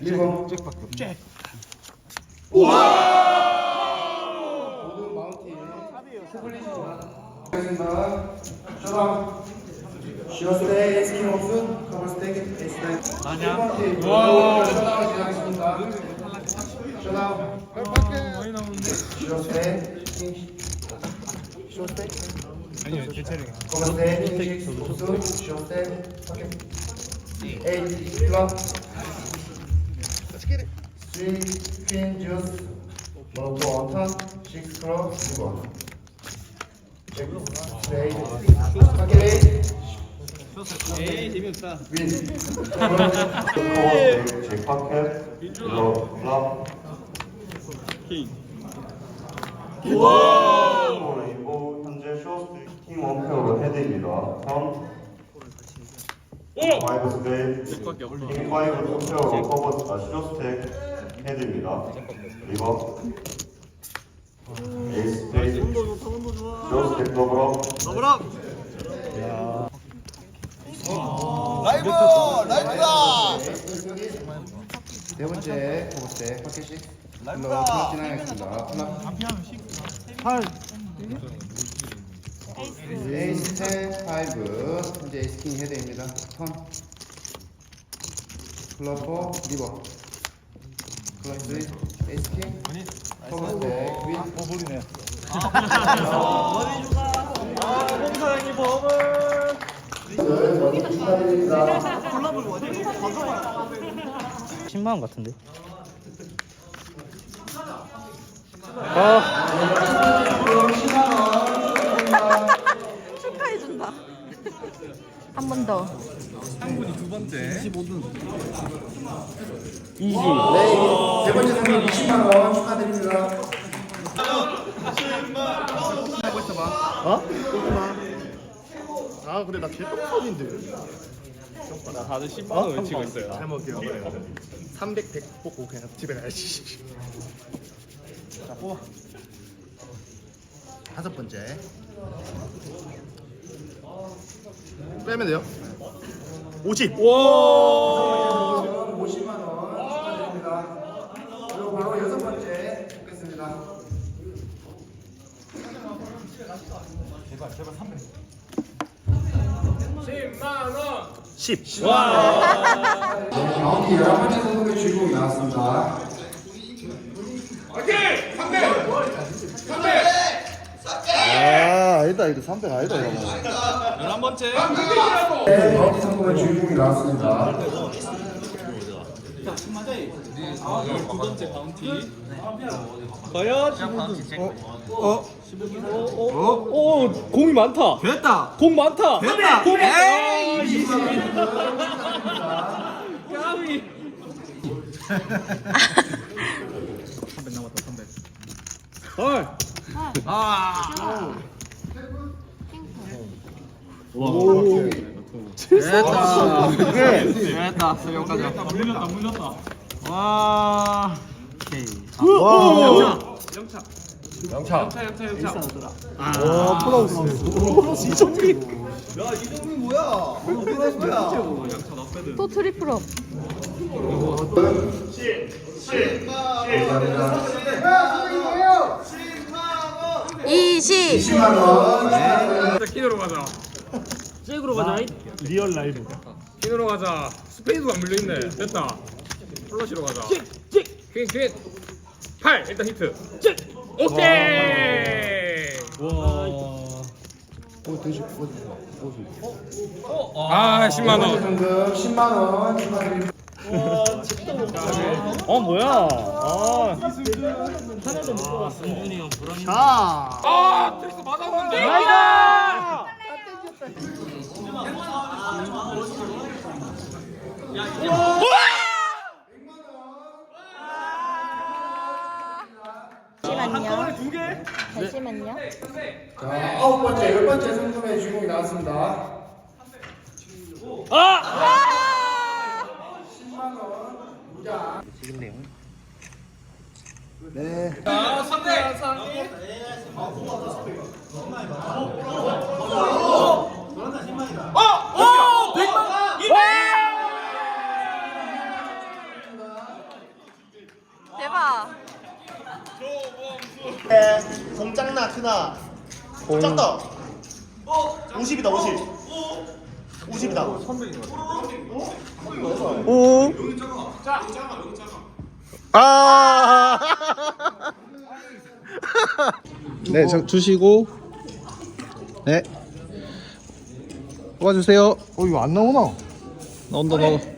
리버 잭. 모든 마운틴 알겠습니다 셔다운 쉬어스테이 에스킹 옵슨 커버스테이 아니야. 1번 팀 와. 셔다운 진행하겠습니다 셔다운 많이 나오는데. 쉬어스테이 쉬어스테이 아니요, 제 차례. 커버스테이 옵슨 쉬어스테이 오케이 에이 클 시계를 Six Queen Juice 먹고 원턴 Six Crow 두번 Straight 오케이 에이 재미없다 윈 잭팟캡 로 플랍 킹 와! 레인보 현재 쇼스팅 원표로 해드립니다. 3 마이브 스텝, 킹바이브 통표, 커버, 아, 쇼스택, 헤드입니다. 리버, 에이스 스텝, 쇼스택 더블업, 더블업 라이브! 라이브다! 네 번째 커버 스텝, 파켓식. 일로 플랫 진행하겠습니다. 플랫. 8. 이제 스 10, 5 현재 에이스 킹 헤드입니다. 턴. 클럽 4 리버. 클럽 3 에이스 킹 커버스택 윈 버블이네. 홍사장이 버블. 축하드립니다 10만 원 같은데. 축하해준다. 한 번 더. 상분이 두 번째. 25등. 이지. 네, 세 번째 상금 20만 원 축하드립니다 어? 아 근데 나 개똥손인데 나 다들 10만 원 외치고 있어요. 잘 먹게요 300 100 뽑고 그냥 집에 가야지 자 뽑아 다섯 번째 빼면 돼요? 50 와. 50만 원 축하드립니다 그리고 바로 여섯 번째 뽑겠습니다 가운데 11번째 선수의 주인공이 나왔습니다 아 아니다 이거 300 아니다 이거 11번째. 네, 가운데 선수의 주인공이 나왔습니다 두 번째 바운티. 과연 15등. 어? 어? 15등. 어? 어? 오, 공이 많다. 됐다. 공 많다. 됐다. 공 많다. 에이. 까비. 300 남았다. 300. 헐. 아. 오. 됐다. 됐다. 세명까지. 물렸다. 물렸다. 와. 오케이. 와 영차. 영차. 영차. 영차. 영차. 와, 플러스 플러스 이정민 영차 나빼드. 또 트리플업. 이십. 20만원 킨으로 가자. 잭으로 가자. 리얼 라이브. 킨으로 가자. 스페이드가 안 물려 있네. 됐다. 플러시로 가자. 퀸 퀸. 8 일단 히트. 오케이. 와. 오 대신 아 10만 네 번째 원. 상금 10만원 축하드립니다 어 뭐야? 아. 아 트릭스 맞았는데. 잠시만요. 두 개. 잠시만요. 자 아홉 번째 열 번째 상금의 주인공이 나왔습니다. 아! 10만원 무자 지금네요. 네. 자 3대 상이. 어! 오! 100만. 대박. 공 작나 크나? 작다. 50이다 50. 50이다. 오. 아. 네, 저 주시고. 네. 도와주세요. 어, 이거 안 나오나? 나온다, 나온다.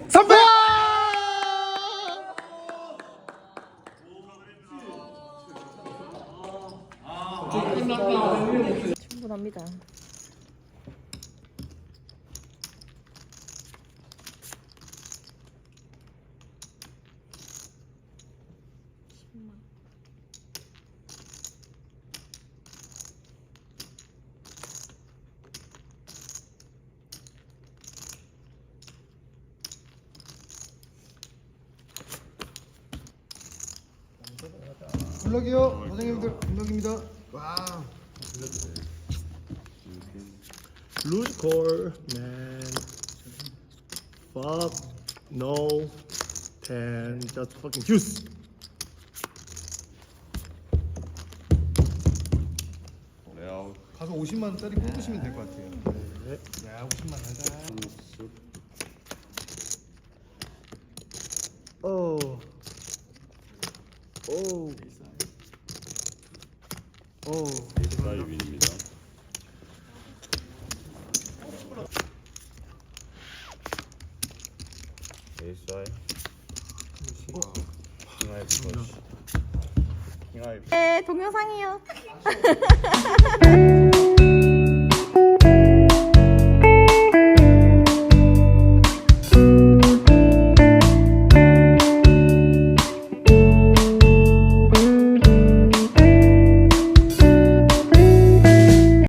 충분합니다. 블럭이요. 선생님들, 블럭입니다. 와. Lose core, man. Fuck, no, ten, just fucking juice. 가서 50만 원짜리 뽑으시면 될 것 같아요. 네. 야, 50만 하자. 오, 오, 오. 사이윈입니다. 에이스아이. 킹아이 플러시. 킹아이 네, 동영상이요.